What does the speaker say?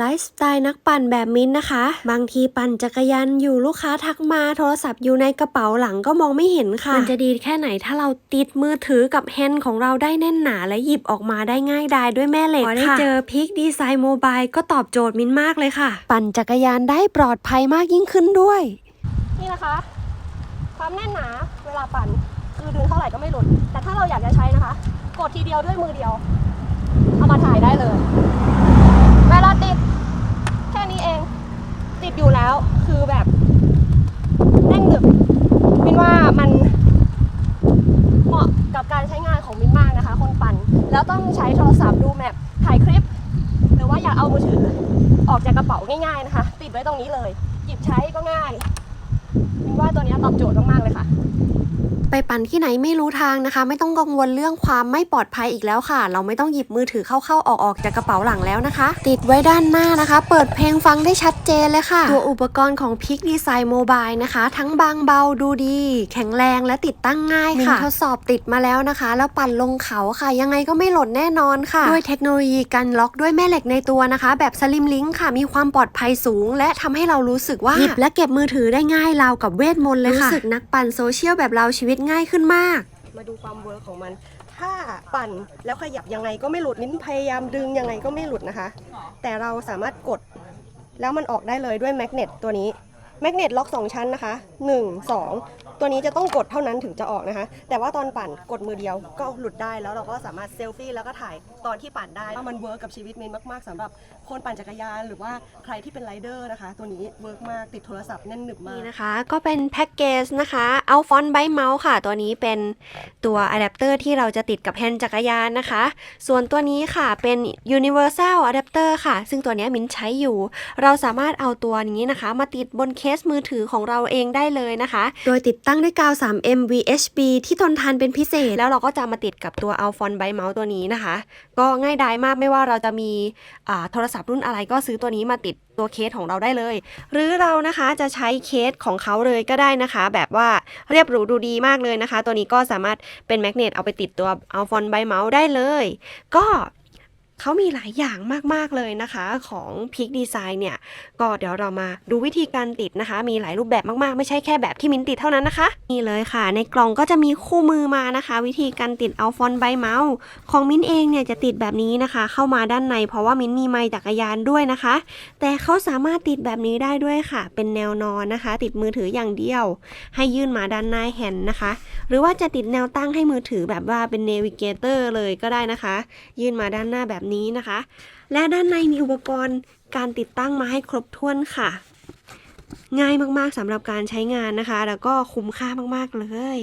ไลฟ์สไตล์นักปั่นแบบมิ้นท์นะคะ บางทีปั่นจักรยานอยู่ลูกค้าทักมาโทรศัพท์อยู่ในกระเป๋าหลังก็มองไม่เห็นค่ะ มันจะดีแค่ไหนถ้าเราติดมือถือกับแฮนด์ของเราได้แน่นหนา และหยิบออกมาได้ง่ายดายด้วยแม่เหล็กค่ะพอได้เจอพิกดีไซน์โมบายก็ตอบโจทย์มิ้นท์มากเลยค่ะ ปั่นจักรยานได้ปลอดภัยมากยิ่งขึ้นด้วย นี่นะคะ ความแน่นหนาเวลาปั่นคือดึงเท่าไหร่ก็ไม่หลุด แต่ถ้าเราอยากจะใช้นะคะ กดทีเดียวด้วยมือเดียวเอามาถ่ายได้เลย เวลาติด แค่นี้เอง ติดอยู่แล้วคือแบบแน่นหนึบมินว่ามันเหมาะกับการใช้งานของมินมากนะคะ คนปั่น แล้ว ต้องใช้โทรศัพท์ดูแมพถ่ายคลิป หรือว่าอยากเอามือถือออกจากกระเป๋าง่ายๆนะคะ ติดไว้ตรงนี้เลย หยิบใช้ก็ง่ายมินว่าตัวนี้ตอบโจทย์มากๆเลยค่ะไปปั่นที่ไหนไม่รู้ทางนะคะ ไม่ต้องกังวลเรื่องความไม่ปลอดภัยอีกแล้วค่ะ เราไม่ต้องหยิบมือถือเข้าๆออกๆจากกระเป๋าหลังแล้วนะคะ ติดไว้ด้านหน้านะคะ เปิดเพลงฟังได้ชัดเจนเลยค่ะ ตัวอุปกรณ์ของพิกดีไซน์โมบายนะคะ ทั้งบางเบาดูดี แข็งแรงและติดตั้งง่ายค่ะมินทดสอบติดมาแล้วนะคะ แล้วปั่นลงเขาค่ะ ยังไงก็ไม่หล่นแน่นอนค่ะ ด้วยเทคโนโลยีการล็อกด้วยแม่เหล็กในตัวนะคะ แบบสลิมลิงค่ะ มีความปลอดภัยสูง และทำให้เรารู้สึกว่าหยิบและเก็บมือถือได้ง่ายราวกับเวทมนต์เลยค่ะรู้สึกนักปั่นโซเชียลแบบเราชีวิตง่ายขึ้นมาก มาดูความเวิร์กของมัน ถ้าปั่นแล้วขยับยังไงก็ไม่หลุดนิ้นพยายามดึงยังไงก็ไม่หลุดนะคะ แต่เราสามารถกดแล้วมันออกได้เลยด้วยแมกเนตตัวนี้ แมกเนตล็อก2ชั้นนะคะ 1 2 ตัวนี้จะต้องกดเท่านั้นถึงจะออกนะคะ แต่ว่าตอนปั่นกดมือเดียวก็หลุดได้แล้วเราก็สามารถเซลฟี่แล้วก็ถ่ายตอนที่ปั่นได้ว่ามันเวิร์กกับชีวิตมินมาก ๆสำหรับคนปั่นจักรยาน หรือว่าใครที่เป็นไรเดอร์นะคะ ตัวนี้เวิร์กมากติดโทรศัพท์แน่นหนึบมากนี่นะคะ ก็เป็นแพ็กเกจนะคะเอาฟอนต์ไบเมาส์ค่ะ ตัวนี้เป็นตัวอะแดปเตอร์ที่เราจะติดกับแฮนด์จักรยานนะคะ ส่วนตัวนี้ค่ะเป็น universal adapter ค่ะ ซึ่งตัวนี้มิ้นใช้อยู่ เราสามารถเอาตัวนี้นะคะ มาติดบนเคสมือถือของเราเองได้เลยนะคะ โดยติดตั้งด้วยกาว 3M VHB ที่ทนทานเป็นพิเศษ แล้วเราก็จะมาติดกับตัวเอาฟอนต์ไบเมาส์ตัวนี้นะคะ ก็ง่ายดายมากไม่ว่าเราจะมีอ่าโทรศัพท์รุ่นอะไรก็ซื้อตัวนี้มาติดตัวเคสของเราได้เลย หรือเรานะคะจะใช้เคสของเขาเลยก็ได้นะคะ แบบว่าเรียบหรูดูดีมากเลยนะคะ ตัวนี้ก็สามารถเป็นแมกเนตเอาไปติดตัวเอาฟอนใบเมาส์ได้เลย ก็ เขามีหลายอย่างมากๆเลยนะคะของพิกดีไซน์เนี่ย ก็เดี๋ยวเรามาดูวิธีการติดนะคะ มีหลายรูปแบบมากๆ ไม่ใช่แค่แบบที่มิ้นติดเท่านั้นนะคะ นี่เลยค่ะ ในกล่องก็จะมีคู่มือมานะคะ วิธีการติดเอาฟอนใบเมาส์ ของมิ้นเองเนี่ยจะติดแบบนี้นะคะ เข้ามาด้านในเพราะว่ามิ้นมีไมค์จักรยานด้วยนะคะ แต่เขาสามารถติดแบบนี้ได้ด้วยค่ะ เป็นแนวนอนนะคะ ติดมือถืออย่างเดียว ให้ยื่นมาด้านหน้าแฮนด์นะคะ หรือว่าจะติดแนวตั้งให้มือถือแบบว่าเป็นเนวิเกเตอร์เลยก็ได้นะคะ ยื่นมาด้านหน้าแบบนี้นะคะ และด้านในมีอุปกรณ์การติดตั้งมาให้ครบถ้วนค่ะ ง่ายมากๆสำหรับการใช้งานนะคะ แล้วก็คุ้มค่ามากๆเลย